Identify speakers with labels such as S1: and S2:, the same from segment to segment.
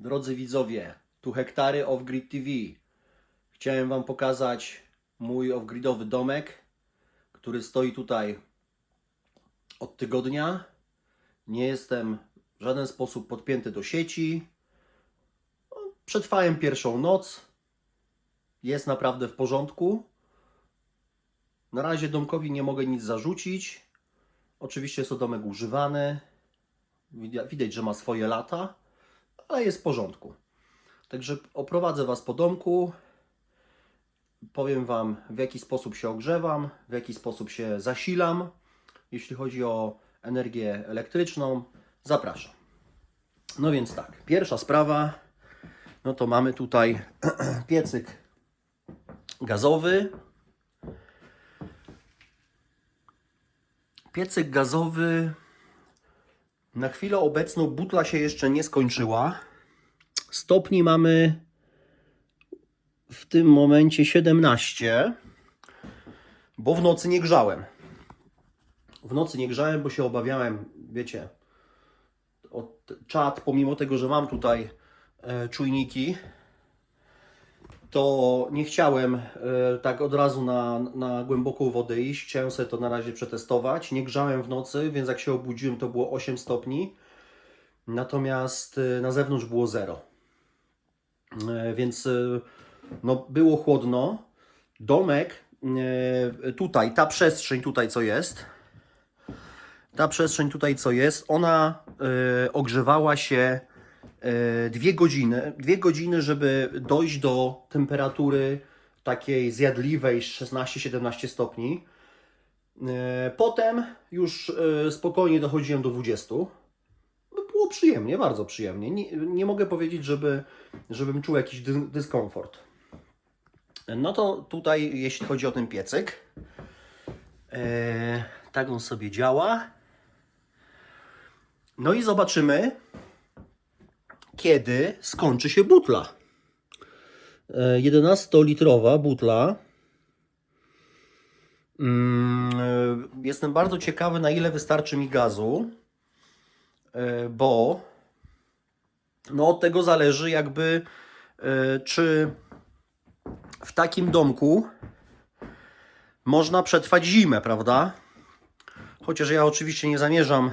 S1: Drodzy widzowie, tu hektary Off-Grid TV. Chciałem Wam pokazać mój off-gridowy domek, który stoi tutaj od tygodnia. Nie jestem w żaden sposób podpięty do sieci. No, Przetrwałem pierwszą noc. Jest naprawdę w porządku. Na razie domkowi nie mogę nic zarzucić. Oczywiście jest to domek używany. Widać, widać, że ma swoje lata, ale jest w porządku. Także oprowadzę Was po domku. Powiem Wam, w jaki sposób się ogrzewam, w jaki sposób się zasilam. Jeśli chodzi o energię elektryczną, zapraszam. No więc tak, pierwsza sprawa, no to mamy tutaj piecyk gazowy. Piecyk gazowy na chwilę obecną butla się jeszcze nie skończyła. Stopni mamy w tym momencie 17, bo w nocy nie grzałem. W nocy nie grzałem, bo się obawiałem, wiecie, o czat, pomimo tego, że mam tutaj e, czujniki, to nie chciałem e, tak od razu na, na głęboką wodę iść. Chciałem sobie to na razie przetestować. Nie grzałem w nocy, więc jak się obudziłem, to było 8 stopni. Natomiast e, na zewnątrz było 0. E, Więc no, było chłodno. Domek tutaj, ta przestrzeń tutaj co jest, ta przestrzeń tutaj co jest, ona ogrzewała się dwie godziny. Dwie godziny, żeby dojść do temperatury takiej zjadliwej 16-17 stopni. E, Potem już e, spokojnie dochodziłem do 20. No, Było przyjemnie, bardzo przyjemnie. Nie, nie mogę powiedzieć, żeby, żebym czuł jakiś dy, dyskomfort. No to tutaj, jeśli chodzi o ten piecyk, e, tak on sobie działa. No i zobaczymy, kiedy skończy się butla. E, 11-litrowa butla. Mm, e, Jestem bardzo ciekawy, na ile wystarczy mi gazu, e, bo no od tego zależy, jakby e, czy w takim domku można przetrwać zimę, prawda? Chociaż ja oczywiście nie zamierzam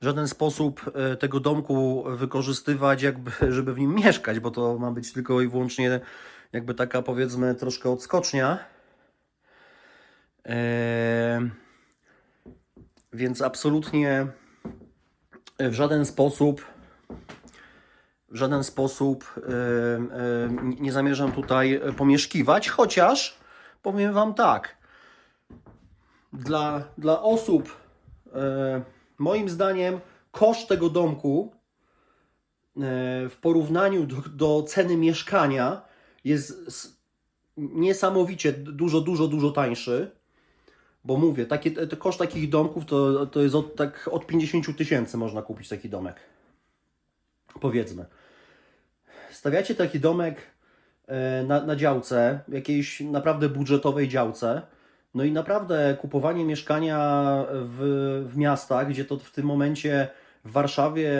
S1: w żaden sposób e, tego domku wykorzystywać, jakby, żeby w nim mieszkać, bo to ma być tylko i wyłącznie jakby taka powiedzmy troszkę odskocznia. Eee, więc absolutnie w żaden sposób w żaden sposób e, e, nie zamierzam tutaj pomieszkiwać, chociaż powiem Wam tak, dla, dla osób, e, moim zdaniem, koszt tego domku e, w porównaniu do, do ceny mieszkania jest niesamowicie dużo, dużo, dużo tańszy. Bo mówię, takie, te, koszt takich domków to, to jest od, tak od 50 tysięcy można kupić taki domek. Powiedzmy. Stawiacie taki domek e, na, na działce, jakiejś naprawdę budżetowej działce. No i naprawdę kupowanie mieszkania w, w miastach, gdzie to w tym momencie w Warszawie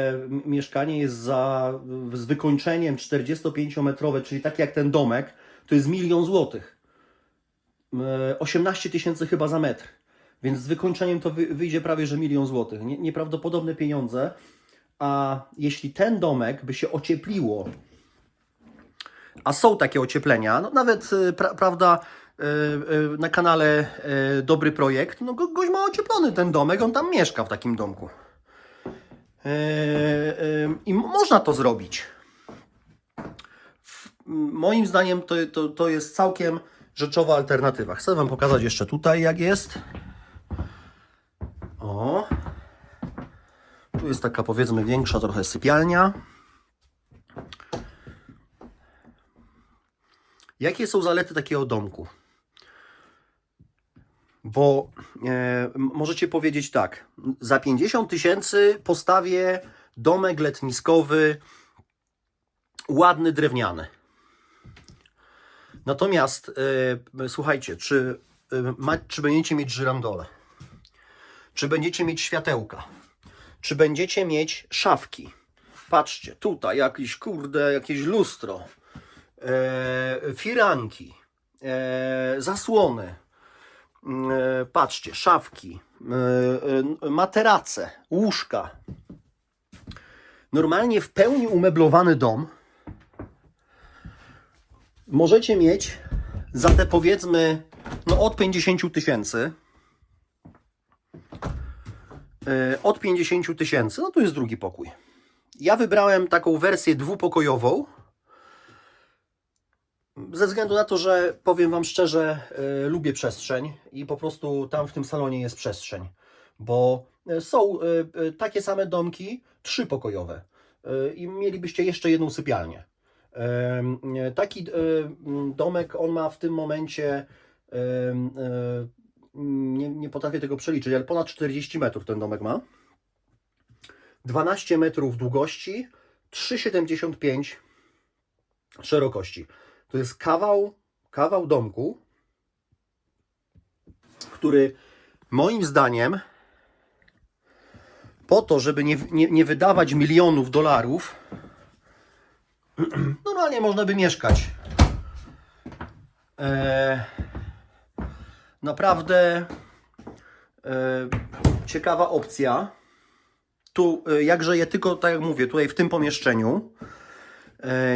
S1: mieszkanie jest za z wykończeniem 45-metrowe, czyli tak jak ten domek, to jest milion złotych. E, 18 tysięcy chyba za metr. Więc z wykończeniem to wy, wyjdzie prawie że milion złotych. Nie, nieprawdopodobne pieniądze. A jeśli ten domek by się ociepliło, a są takie ocieplenia, no nawet, y, pra, prawda, na kanale y, Dobry Projekt, no go, gość ma ocieplony ten domek, on tam mieszka w takim domku. I można to zrobić. Moim zdaniem to, to, to jest całkiem rzeczowa alternatywa. Chcę Wam pokazać jeszcze tutaj, jak jest. O. Tu jest taka powiedzmy większa trochę sypialnia. Jakie są zalety takiego domku? Bo e, możecie powiedzieć tak, za 50 tysięcy postawię domek letniskowy, ładny, drewniany. Natomiast e, słuchajcie, czy, e, ma, czy będziecie mieć żyrandole? Czy będziecie mieć światełka? Czy będziecie mieć szafki? Patrzcie, tutaj jakiś, kurde, jakieś lustro. E, firanki. E, zasłony. E, patrzcie, szafki. E, e, materace. Łóżka. Normalnie w pełni umeblowany dom możecie mieć za te powiedzmy no od 50 tysięcy. Od 50 tysięcy, no to jest drugi pokój. Ja wybrałem taką wersję dwupokojową. Ze względu na to, że powiem Wam szczerze, e, lubię przestrzeń i po prostu tam w tym salonie jest przestrzeń. Bo e, są e, takie same domki, trzypokojowe. E, I mielibyście jeszcze jedną sypialnię. E, Taki m, domek on ma w tym momencie, e, e, nie, nie potrafię tego przeliczyć, ale ponad 40 metrów ten domek ma. 12 metrów długości, 3,75 szerokości. To jest kawał, kawał domku, który moim zdaniem po to, żeby nie, nie, nie wydawać milionów dolarów, normalnie można by mieszkać. E, naprawdę e, ciekawa opcja. Tu, e, jak żyję tylko, tak jak mówię, tutaj w tym pomieszczeniu,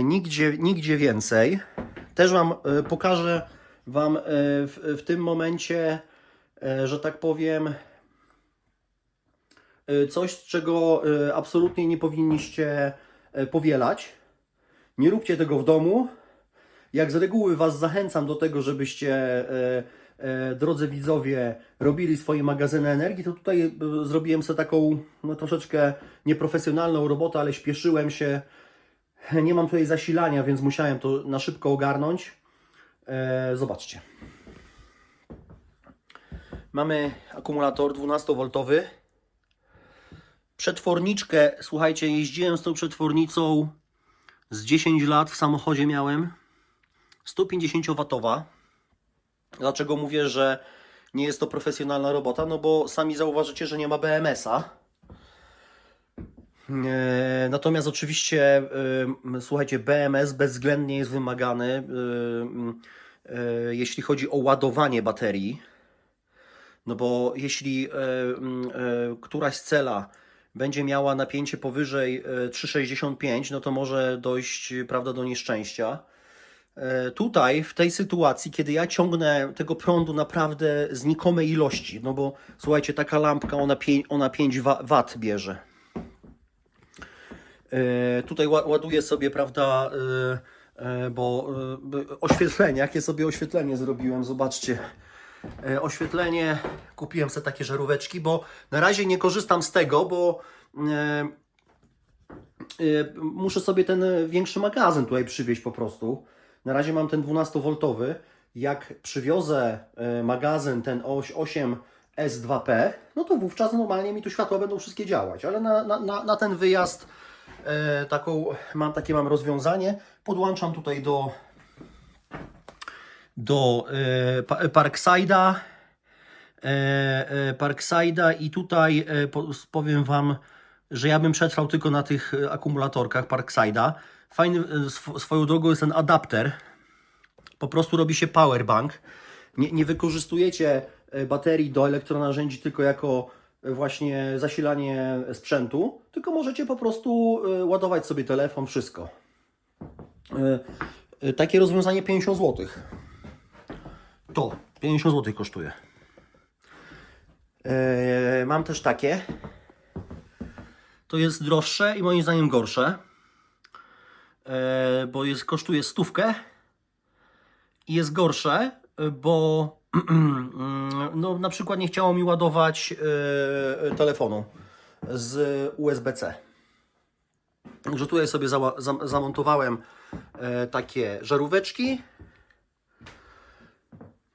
S1: nigdzie, nigdzie więcej. Też Wam e, pokażę Wam e, w, w tym momencie, e, że tak powiem, e, coś, czego e, absolutnie nie powinniście e, powielać. Nie róbcie tego w domu. Jak z reguły Was zachęcam do tego, żebyście, e, e, drodzy widzowie, robili swoje magazyny energii, to tutaj e, zrobiłem sobie taką no, troszeczkę nieprofesjonalną robotę, ale śpieszyłem się. Nie mam tutaj zasilania, więc musiałem to na szybko ogarnąć. E, zobaczcie. Mamy akumulator 12V. Przetworniczkę, słuchajcie, jeździłem z tą przetwornicą z 10 lat w samochodzie miałem. 150W. Dlaczego mówię, że nie jest to profesjonalna robota? No bo sami zauważycie, że nie ma BMS-a. E, Natomiast oczywiście, e, słuchajcie, BMS bezwzględnie jest wymagany, e, jeśli chodzi o ładowanie baterii. No bo jeśli któraś cela będzie miała napięcie powyżej e, 3,65, no to może dojść, prawda, do nieszczęścia. Tutaj, w tej sytuacji, kiedy ja ciągnę tego prądu naprawdę znikome ilości, no bo słuchajcie, taka lampka, ona 5, ona 5 wa- wat bierze. E, Tutaj ła- ładuję sobie, prawda, e, e, bo oświetlenie, jakie sobie oświetlenie zrobiłem, zobaczcie. Oświetlenie, kupiłem sobie takie żaróweczki, bo na razie nie korzystam z tego, bo muszę sobie ten większy magazyn tutaj przywieźć po prostu. Na razie mam ten 12V. Jak przywiozę magazyn ten oś 8 S2P, no to wówczas normalnie mi tu światła będą wszystkie działać, ale na, na, na, ten wyjazd taką, mam takie mam rozwiązanie. Podłączam tutaj do do e, pa- Parkside'a e, e, Parkside'a i tutaj e, po- powiem Wam, że ja bym przetrwał tylko na tych e, akumulatorkach Parkside'a. Fajny e, sw- swoją drogą jest ten adapter. Po prostu robi się powerbank. Nie, nie wykorzystujecie e, baterii do elektronarzędzi tylko jako e, właśnie zasilanie sprzętu, tylko możecie po prostu e, ładować sobie telefon, wszystko. E, e, Takie rozwiązanie 50 zł. To 50 zł kosztuje. Mam też takie. To jest droższe i moim zdaniem gorsze. Bo jest, kosztuje stówkę i jest gorsze, bo no, na przykład nie chciało mi ładować e, telefonu z USB-C. Także tutaj sobie zała, zam, zamontowałem e, takie żaróweczki.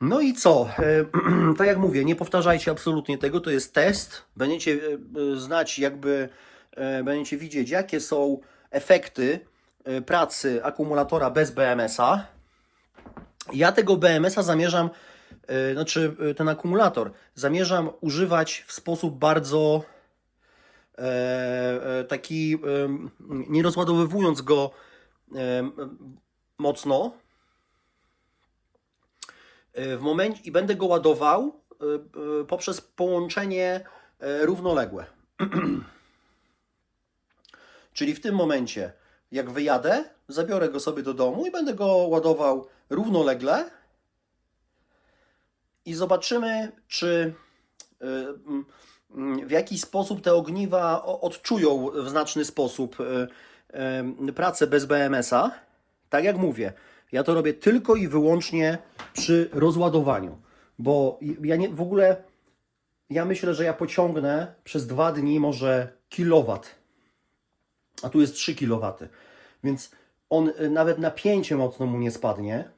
S1: No i co? E, tak jak mówię, nie powtarzajcie absolutnie tego, to jest test. Będziecie e, znać, jakby e, będziecie widzieć, jakie są efekty e, pracy akumulatora bez BMS-a. Ja tego BMS-a zamierzam, znaczy e, ten akumulator, zamierzam używać w sposób bardzo e, taki, em, nie rozładowywując go mocno, e, w momencie i będę go ładował e, e, poprzez połączenie e, równoległe. Czyli w tym momencie, jak wyjadę, zabiorę go sobie do domu i będę go ładował równolegle i zobaczymy, czy y, mm, w jaki sposób te ogniwa odczują w znaczny sposób y, y, pracę bez BMS-a. Tak jak mówię, ja to robię tylko i wyłącznie przy rozładowaniu, bo ja nie, w ogóle ja myślę, że ja pociągnę przez dwa dni może kilowat, a tu jest 3 kW, więc on nawet napięcie mocno mu nie spadnie.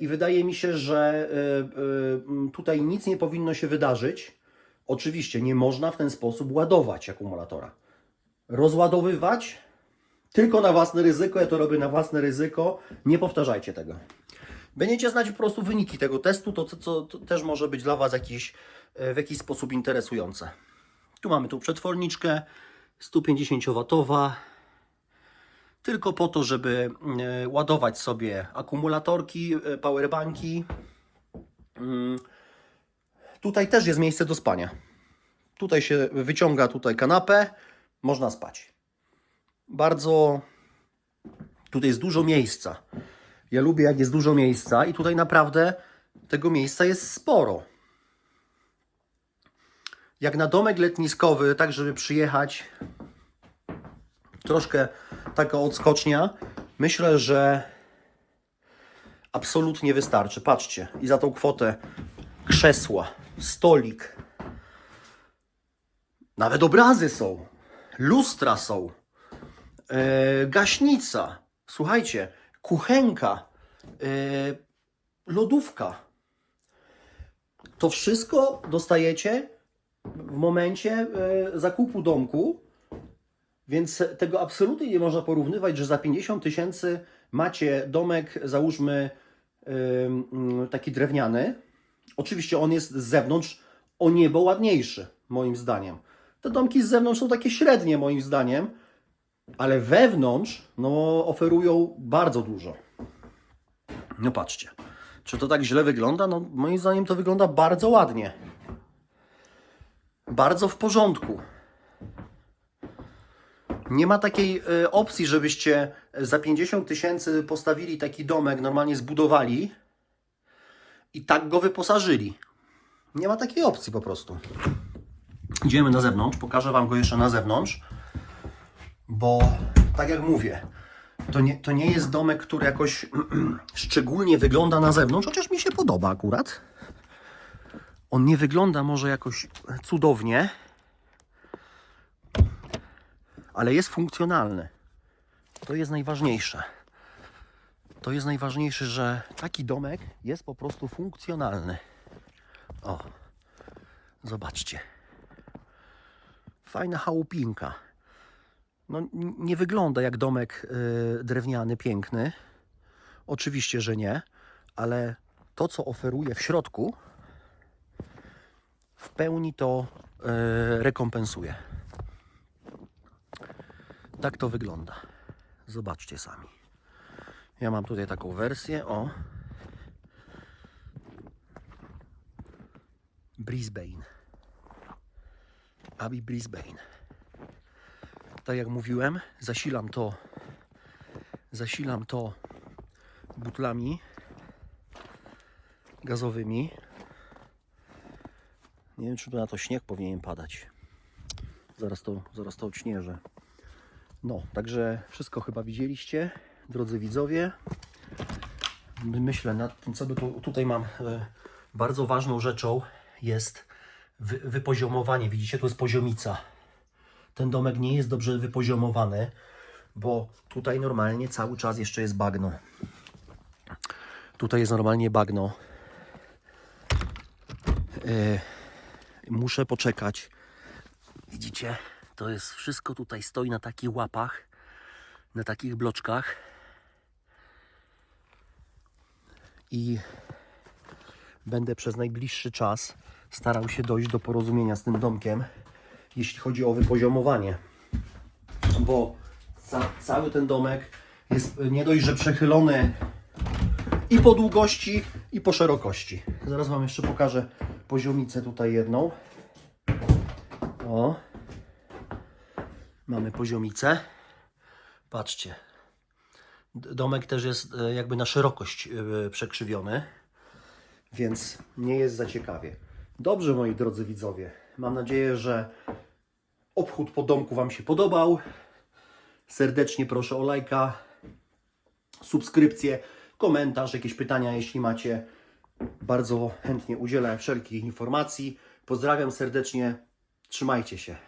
S1: I wydaje mi się, że e, e, tutaj nic nie powinno się wydarzyć. Oczywiście nie można w ten sposób ładować akumulatora. Rozładowywać tylko na własne ryzyko. Ja to robię na własne ryzyko. Nie powtarzajcie tego. Będziecie znać po prostu wyniki tego testu, to, co też może być dla Was jakiś, e, w jakiś sposób interesujące. Tu mamy tu przetworniczkę 150W tylko po to, żeby e, ładować sobie akumulatorki, e, powerbanki. Mm. Tutaj też jest miejsce do spania. Tutaj się wyciąga tutaj kanapę, można spać. Bardzo tutaj jest dużo miejsca. Ja lubię jak jest dużo miejsca i tutaj naprawdę tego miejsca jest sporo. Jak na domek letniskowy, tak żeby przyjechać troszkę taka odskocznia. Myślę, że absolutnie wystarczy. Patrzcie, i za tą kwotę krzesła, stolik, nawet obrazy są, lustra są, e, gaśnica, słuchajcie, kuchenka, e, lodówka. To wszystko dostajecie w momencie e, zakupu domku. Więc tego absolutnie nie można porównywać, że za 50 tysięcy macie domek, załóżmy ym, taki drewniany. Oczywiście on jest z zewnątrz o niebo ładniejszy, moim zdaniem. Te domki z zewnątrz są takie średnie, moim zdaniem, ale wewnątrz no, oferują bardzo dużo. No patrzcie, czy to tak źle wygląda? No, moim zdaniem to wygląda bardzo ładnie. Bardzo w porządku. Nie ma takiej e, opcji, żebyście za 50 tysięcy postawili taki domek, normalnie zbudowali i tak go wyposażyli. Nie ma takiej opcji po prostu. Idziemy na zewnątrz, pokażę Wam go jeszcze na zewnątrz, bo tak jak mówię, to nie, to nie jest domek, który jakoś szczególnie wygląda na zewnątrz, chociaż mi się podoba akurat. On nie wygląda może jakoś cudownie, ale jest funkcjonalny. To jest najważniejsze. To jest najważniejsze, że taki domek jest po prostu funkcjonalny. O, zobaczcie. Fajna chałupinka. No, nie wygląda jak domek y, drewniany, piękny. Oczywiście, że nie, ale to, co oferuje w środku, w pełni to y, rekompensuje. Tak to wygląda. Zobaczcie sami. Ja mam tutaj taką wersję. O. Brisbane. Abi Brisbane. Tak jak mówiłem, zasilam to zasilam to butlami gazowymi. Nie wiem, czy tu na to śnieg powinien padać. Zaraz to, zaraz to odśnieżę. No, także wszystko chyba widzieliście, drodzy widzowie. Myślę nad tym, co by tu, tutaj mam. e, Bardzo ważną rzeczą jest wy, wypoziomowanie. Widzicie, to jest poziomica. Ten domek nie jest dobrze wypoziomowany, bo tutaj normalnie cały czas jeszcze jest bagno. Tutaj jest normalnie bagno. E, muszę poczekać. Widzicie? To jest wszystko tutaj stoi na takich łapach, na takich bloczkach. I będę przez najbliższy czas starał się dojść do porozumienia z tym domkiem, jeśli chodzi o wypoziomowanie. Bo ca cały ten domek jest nie dość, że przechylony i po długości, i po szerokości. Zaraz Wam jeszcze pokażę poziomicę tutaj jedną. O. Mamy poziomicę. Patrzcie. Domek też jest e, jakby na szerokość e, przekrzywiony, więc nie jest za ciekawie. Dobrze, moi drodzy widzowie. Mam nadzieję, że obchód po domku Wam się podobał. Serdecznie proszę o lajka, subskrypcję, komentarz, jakieś pytania, jeśli macie. Bardzo chętnie udzielę wszelkich informacji. Pozdrawiam serdecznie. Trzymajcie się.